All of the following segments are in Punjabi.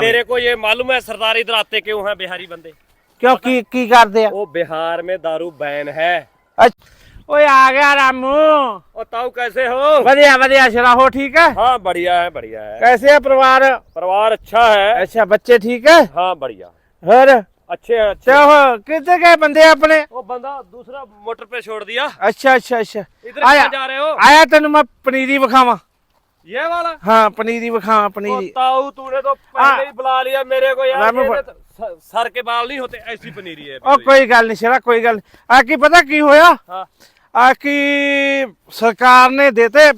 तेरे को ये मालूम है सरदार इधर आते क्यों हैं बिहारी बंदे ਕਿਉਂ ਕੀ ਕੀ ਕਰਦੇ ਆ वो बिहार में दारू बैन है ਅੱਛ- ਓਏ ਆ ਗਿਆ ਰਾਮੂ और ताऊ कैसे हो ਵਧੀਆ ਵਧੀਆ ਸ਼ਰਾ ਹੋ ਠੀਕ ਹੈ हाँ बढ़िया है बढ़िया है कैसे है परिवार परिवार अच्छा है अच्छा बच्चे ठीक है हाँ बढ़िया और अच्छे हैं अच्छे क्या हो कितने गए बंदे अपने वो बंदा दूसरा मोटर पे छोड़ दिया अच्छा अच्छा अच्छा इधर आया कहाँ जा रहे हो आया तेन मैं पनीरी विखावा ये वाला हाँ पनीरी विखावा ओ, पनीरी ताऊ तूने तो हाँ। पहले ही बुला लिया मेरे को यार रामू ये भ- तो स- सर के बाल नहीं होते ऐसी पनीरी है ਉਹ ਕੋਈ ਗੱਲ ਨਹੀਂ ਸ਼ਰਾ ਕੋਈ ਗੱਲ ਨੀ। ਆ ਕੀ ਪਤਾ ਕੀ ਹੋਇਆ हाँ ਆ ਕੀ ਸਰਕਾਰ ਨੇ ਦੇਤੇ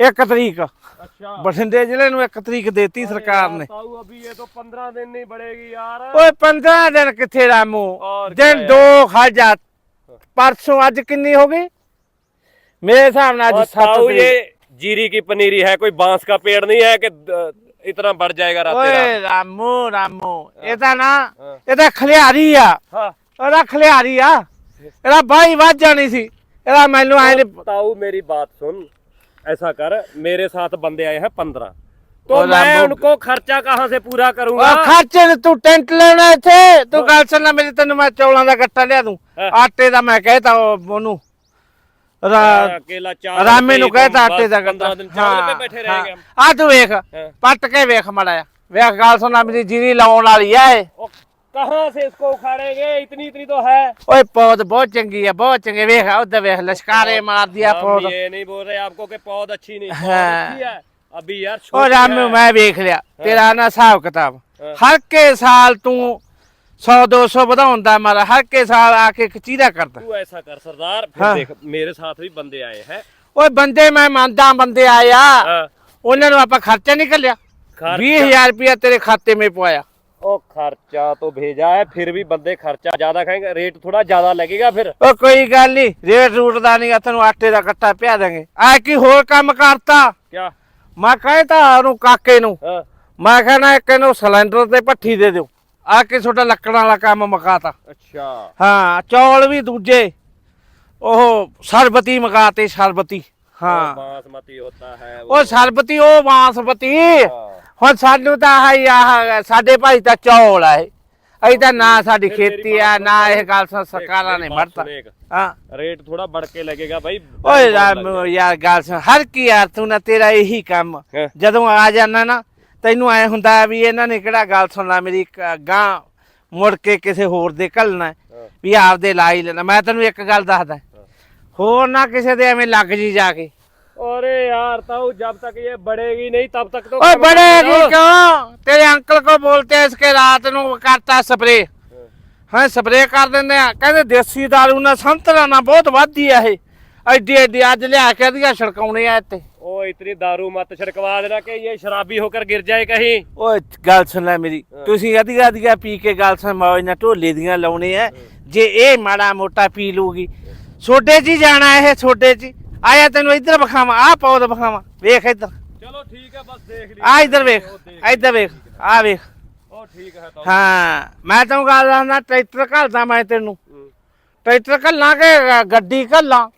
ਇੱਕ ਤਰੀਕ अच्छा ਬਠਿੰਡੇ ਜ਼ਿਲ੍ਹੇ ਨੂੰ ਇੱਕ ਤਰੀਕ ਦੇਤੀ ਸਰਕਾਰ यार, ਨੇ ताऊ अभी ये तो पंद्रह दिन नहीं बढ़ेगी यार ਓਏ 15 ਦਿਨ ਕਿੱਥੇ ਰਾਮੂ ਔਰ ਦਿਨ ਕਿਆ ਦੋ ਖਾ ਜਾ ਪਰਸੋਂ ਅੱਜ ਕਿੰਨੀ ਹੋ ਗਈ ਮੇਰੇ ਹਿਸਾਬ ਨਾਲ और ਅੱਜ 7 ताऊ ये जीरी की पनीरी है कोई बांस का पेड़ नहीं है कि द- इतना बढ़ जाएगा रात ਓਏ ਰਾਮੂ ਰਾਮੂ ਇਹ ਤਾਂ ਨਾ ਹਾਂ। ਇਹ ਤਾਂ ਖਲਿਆਰੀ ਆ हाँ ਇਹਦਾ ਖਲਿਆਰੀ ਆ ਇਹਦਾ ਬਾਈ ਵੱਜ ਜਾਣੀ ਸੀ ਇਹਦਾ ਮੈਨੂੰ ਐ तो ताऊ मेरी बात सुन ऐसा कर मेरे साथ बंदे आए हैं पंद्रह तो और मैं रामू- उनको खर्चा कहाँ से पूरा करूंगा ਉਹ ਖਰਚੇ ਨੂੰ ਤੂੰ ਟੈਂਟ ਲੈਣਾ ਇੱਥੇ ਤੂੰ ਗੱਲ ਸੁਣ ਲੈ ਮੇਰੀ ਤੈਨੂੰ ਮੈਂ ਚੌਲਾਂ ਦਾ ਗੱਟਾ ਲਿਆ ਦੂੰ ਹਾਂ। ਆਟੇ ਦਾ ਮੈਂ ਕਹਿਤਾ ਉਹ- ਉਹਨੂੰ मैं ਰਾ- अकेला चार ਰਾਮੇ रुपए ਨੂੰ ही ਕਹਿਤਾ तो ਆਟੇ बस ਦਾ ਗੱਟਾ पंद्रह दिन चावल पे बैठे रहेंगे हम ਆ ਤੂੰ ਵੇਖ हाँ। ਪੱਟ ਕੇ ਵੇਖ ਮੜਾ ਵੇਖ ਗੱਲ ਸੁਣ ਲੈ ਮੇਰੀ ਜੀਰੀ ਲਾਉਣ ਵਾਲੀ ਆ ਇਹ ओ, कहाँ से इसको उखाड़ेंगे इतनी इतनी तो है ਓਏ ਪੌਦ ਬਹੁਤ ਚੰਗੀ ਆ ਬਹੁਤ ਚੰਗੇ ਵੇਖ ਉਧਰ ਵੇਖ ਲਸ਼ਕਾਰੇ ਮਾਰਦੀ ਆ हम ਪੌਦ ये नहीं बोल रहे आपको कि पौध अच्छी नहीं पौध हाँ। अच्छी है अभी यार ਓ छोटी ਰਾਮੂ है। ਮੈਂ ਵੇਖ ਲਿਆ ਤੇਰਾ ਨਾ ਹਿਸਾਬ ਕਿਤਾਬ ਹਾਂ। ਹਰ ਕੇ ਸਾਲ ਤੂੰ ਸੋ 200 ਵਧਾਉਂਦਾ ਮਾਰਾ ਹਰ ਕੇ ਸਾਲ ਆ ਕੇ ਖਚੀਦਾ ਕਰਦਾ। ਤੂੰ ਐਸਾ ਕਰ ਸਰਦਾਰ ਫਿਰ ਦੇਖ ਮੇਰੇ ਸਾਥ ਵੀ ਬੰਦੇ ਆਏ ਹੈ। ਓਏ ਬੰਦੇ ਮੈਂ ਮੰਨਦਾ ਬੰਦੇ ਆਇਆ ਉਹਨਾਂ ਨੂੰ ਆਪਾਂ ਖਰਚਾ ਨਹੀਂ ਕੱਲਿਆ 20000 ਰੁਪਇਆ ਤੇਰੇ ਖਾਤੇ ਮੇ ਪਵਾਇਆ। ਉਹ ਖਰਚਾ ਤੋਂ ਭੇਜਾ ਹੈ ਫਿਰ ਵੀ ਬੰਦੇ ਖਰਚਾ ਜ਼ਿਆਦਾ ਖਾਏਗਾ ਰੇਟ ਥੋੜਾ ਜ਼ਿਆਦਾ ਲੱਗੇਗਾ ਫਿਰ। ਉਹ ਕੋਈ ਗੱਲ ਨਹੀਂ ਰੇਟ ਰੂਟ ਦਾ ਨਹੀਂ ਤੁਹਾਨੂੰ ਆਟੇ ਦਾ ਕੱਟਾ ਪਿਆ ਦਾਂਗੇ ਆ ਕੀ ਹੋਰ ਕੰਮ ਕਰਤਾ। ਕਿਆ? ਮੈਂ ਕਹਿੰਦਾ ਉਹਨੂੰ ਕਾਕੇ ਨੂੰ। ਮੈਂ ਕਹਿੰਦਾ ਇੱਕ ਇਹਨੂੰ ਸਿਲੰਡਰ ਤੇ ਭੱਠੀ ਦੇ ਦਿਓ। ਆ ਕੇ ਤੁਹਾਡਾ ਲੱਕੜਾਂ ਵਾਲਾ ਕੰਮ ਮਕਾਤਾ। ਅੱਛਾ। ਹਾਂ ਚੌਲ ਵੀ ਦੂਜੇ ਉਹ ਸਰਬਤੀ ਮਕਾਤੇ ਸਰਬਤੀ ਹਾਂ। ਬਾਸਮਤੀ ਹੁੰਦਾ ਹੈ ਉਹ ਸਰਬਤੀ ਉਹ ਬਾਸਮਤੀ। ਹੁਣ ਸਾਨੂੰ ਤਾਂ ਆਹੀ ਆਹ ਸਾਡੇ ਭਾਈ ਤਾਂ ਚੌਲ ਆ ਇਹ। ਤਾਂ ਨਾ ਸਾਡੀ ਖੇਤੀ ਆ ਨਾ ਇਹ ਗੱਲ ਸਾ- ਸਰਕਾਰਾਂ ਨੇ ਮਰਤਾ। ਹਾਂ। ਰੇਟ ਥੋੜਾ ਬੜ ਕੇ ਲੱਗੇਗਾ ਬਾਈ। ਓਏ ਯਾਰ ਗੱਲ ਸੁਣ, ਹਰ ਕੀ ਯਾਰ ਤੂੰ ਨਾ ਤੇਰਾ ਇਹੀ ਕੰਮ। ਜਦੋਂ ਆ ਜਾਣਾ ਨਾ ਤੈਨੂੰ ਐ ਹੁੰਦਾ ਵੀ ਇਹਨਾਂ ਨੇ ਕਿਹੜਾ ਗੱਲ ਸੁਣਨਾ ਮੇਰੀ ਗਾਂ ਮੁੜ ਕੇ ਕਿਸੇ ਹੋਰ ਦੇ ਘੱਲਣਾ हाँ, ਵੀ ਆਪਦੇ ਲਾ ਹੀ ਲੈਣਾ ਮੈਂ ਤੈਨੂੰ ਇੱਕ ਗੱਲ ਦੱਸਦਾ ਹੋਰ ਨਾ ਕਿਸੇ ਦੇ ਐਵੇਂ ਲੱਗ ਜੀ ਜਾ ਕੇ अरे यार ताऊ जब तक ये बढ़ेगी नहीं तब तक तो ਓਏ कम ਬੜੇ करो। की क्यों तेरे अंकल को बोलते हैं इसके रात ਨੂੰ ਕਰਤਾ ਸਪਰੇ ਹਾਂ ਸਪਰੇ ਕਰ ਦਿੰਦੇ ਆ ਕਹਿੰਦੇ ਦੇਸੀ ਦਾਰੂ ਨਾਲ ਸੰਤਰਾ ਨਾਲ ਬਹੁਤ ਵੱਧਦੀ ਆ ਇਹ ਐਡੀ ਐਡੀ ਅੱਜ ਲਿਆ ਕੇ ਦੀਆਂ ਛੜਕਾਉਣੇ ਆ ਇੱਥੇ ओ इतनी दारू मत छिड़कवा देना कि ये शराबी होकर गिर जाए कहीं ਓਏ ਗੱਲ ਸੁਣ ਲੈ ਮੇਰੀ ਤੁਸੀਂ ਅਧੀਆ ਅਧੀਆ ਪੀ ਕੇ ਗੱਲ ਸੁਣ ਮੌਜ ਨਾਲ ਢੋਲੇ ਦੀਆਂ ਲਾਉਣੇ ਆ ਜੇ ਇਹ ਮਾੜਾ ਮੋਟਾ ਪੀ ਲੂਗੀ ਛੋਡੇ 'ਚ ਹੀ ਜਾਣਾ ਇਹ ਛੋਡੇ 'ਚ ਹੀ। ਆਇਆ ਤੈਨੂੰ ਇੱਧਰ ਵਿਖਾਵਾਂ ਆਹ ਪੌਦ ਵਿਖਾਵਾਂ ਵੇਖ ਇੱਧਰ चलो ठीक है बस देख ली ਆ ਇੱਧਰ ਵੇਖ ਇੱਧਰ ਵੇਖ ਆ ਵੇਖ ओ ठीक है ताऊ ਹਾਂ ਮੈਂ ਤੈਨੂੰ ਗੱਲ ਦੱਸਦਾ ਟਰੈਕਟਰ ਘੱਲਦਾ ਮੈਂ ਤੈਨੂੰ हम्म। ਟਰੈਕਟਰ ਘੱਲਾਂ ਕਿ ਗੱਡੀ ਘੱਲਾਂ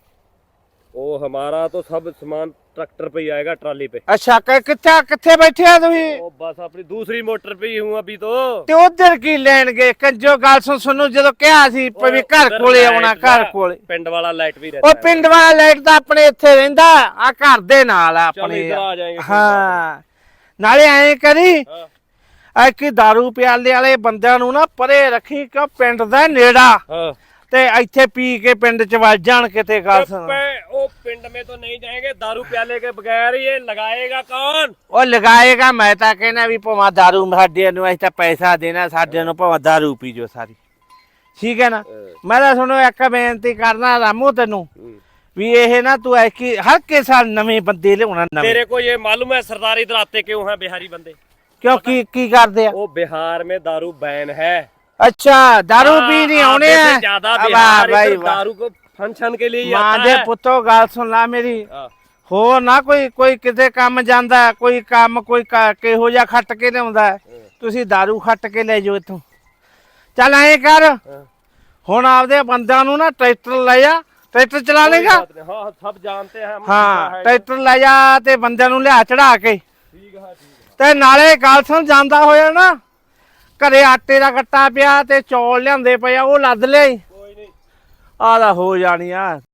ओ हमारा तो सब सामान ट्रैक्टर पे ही आएगा ट्राली पे ਅੱਛਾ ਕਿ ਕਿੱਥੇ ਕਿੱਥੇ ਬੈਠੇ ਆ ਤੁਸੀਂ ओ बस अपनी दूसरी मोटर पे ही हूँ अभी तो ਤੇ ਉਧਰ ਕੀ ਲੈਣਗੇ ਕੰਜੋ ਗੱਲ ਸੁਣ ਸੁਣੋ ਜਦੋਂ ਕਿਹਾ ਸੀ ਵੀ ਘਰ उधर ਕੋਲੇ लाइट ਆਉਣਾ का ਘਰ ਕੋਲੇ पिंड वाला लाइट भी ਉਹ रहता है ਪਿੰਡ ਵਾਲਾ ਲਾਈਟ ਤਾਂ ਆਪਣੇ ਇੱਥੇ ਰਹਿੰਦਾ ਆ ਘਰ ਦੇ ਨਾਲ ਆ चल ਆਪਣੇ इधर आ जाएंगे फिर ਹਾਂ ਨਾਲੇ ਐਂ ਕਰੀ हाँ, ਐ ਕਿ दारू ਪਿਆਲੇ ਵਾਲੇ ਬੰਦਿਆਂ ਨੂੰ ਨਾ ਪਰੇ ਰੱਖੀ ਕਿ ਪਿੰਡ ਦਾ ਨੇੜਾ हाँ। ਤੇ ਇੱਥੇ ਪੀ ਕੇ ਪਿੰਡ ਚ ਵੱਜ ਜਾਣ ਕਿਤੇ ਗੱਲ ਸੁਣ पे- ओ पिंड में तो नहीं जाएंगे दारू प्याले के बगैर ये लगाएगा कौन ਉਹ ਲਗਾਏਗਾ ਮੈਂ ਤਾਂ ਕਹਿੰਦਾ ਵੀ ਭਾਵੇਂ दारू ਸਾਡੇ ਨੂੰ ਅਸੀਂ ਤਾਂ ਪੈਸਾ ਦੇਣਾ ਸਾਡੇ ਨੂੰ ਭਾਵੇਂ दारू ਪੀਜੋ ਸਾਰੀ ਠੀਕ ਹੈ ਨਾ ਮੈਂ ਤਾਂ ਸੁਣੋ ਇੱਕ ਬੇਨਤੀ ਕਰਨਾ ਰਾਮੂ ਤੈਨੂੰ ਵੀ ਇਹ ਨਾ ਤੂੰ ਐਕੀ ਹਰ ਕੇ ਸਾਲ ਨਵੇਂ ਬੰਦੇ ਲਿਆਉਣਾ ਨਵੇਂ तेरे को ये मालूम है सरदार इधर आते क्यों हैं बिहारी बंदे ਕਿਉਂ ਕੀ ਕੀ ਕਰਦੇ ਆ वो बिहार में दारू बैन है ਅੱਛਾ दारू हाँ, ਪੀ ਨਹੀਂ आधे ਆਉਣੇ से ਆ ज्यादा ਅਬਾ बिहार ਬਾਈ इधर दारू को फंक्शन के लिए ही ਮਾਂ आता ਦੇ है ਪੁੱਤੋ ਗੱਲ ਸੁਣ ਲੈ ਮੇਰੀ हाँ, ਹੋਰ ਨਾ ਕੋਈ ਕੋਈ ਕਿਤੇ ਕੰਮ ਜਾਂਦਾ ਹੈ, ਕੋਈ ਕੰਮ ਕੋਈ ਕ- ਕਿਹੋ ਜਿਹਾ ਖੱਟ ਕੇ ਲਿਆਉਂਦਾ ਹੈ। ਤੁਸੀਂ दारू ਖੱਟ ਕੇ ਲੈ ਜਾਓ ਇੱਥੋਂ ਚੱਲ ਐਂ ਕਰ हाँ। ਹੁਣ ਆਪਦੇ ਬੰਦਿਆਂ ਨੂੰ ਨਾ ਟਰੈਕਟਰ ਲੈ ਜਾ ਟਰੈਕਟਰ ਚਲਾ कोई ਲੇਗਾ बात नहीं, हाँ सब जानते हैं हम ਹਾਂ क्या है। ਟਰੈਕਟਰ ਲੈ ਜਾ ਤੇ ਬੰਦਿਆਂ ਨੂੰ ਲਿਆ ਚੜਾ ਕੇ ठीक है ठीक है ਤੇ ਨਾਲੇ ਗੱਲ ਸੁਣ ਜਾਂਦਾ ਹੋਇਆ ਨਾ ਘਰੇ ਆਟੇ ਦਾ ਕੱਟਾ ਪਿਆ ਤੇ ਚੌਲ ਲਿਆਂਦੇ ਪਏ ਆ, ਉਹ ਲੱਦ ਲਿਆਈ ਕੋਈ ਨਹੀਂ। ਆਹ ਤਾਂ ਹੋ ਜਾਣੀ ਆ।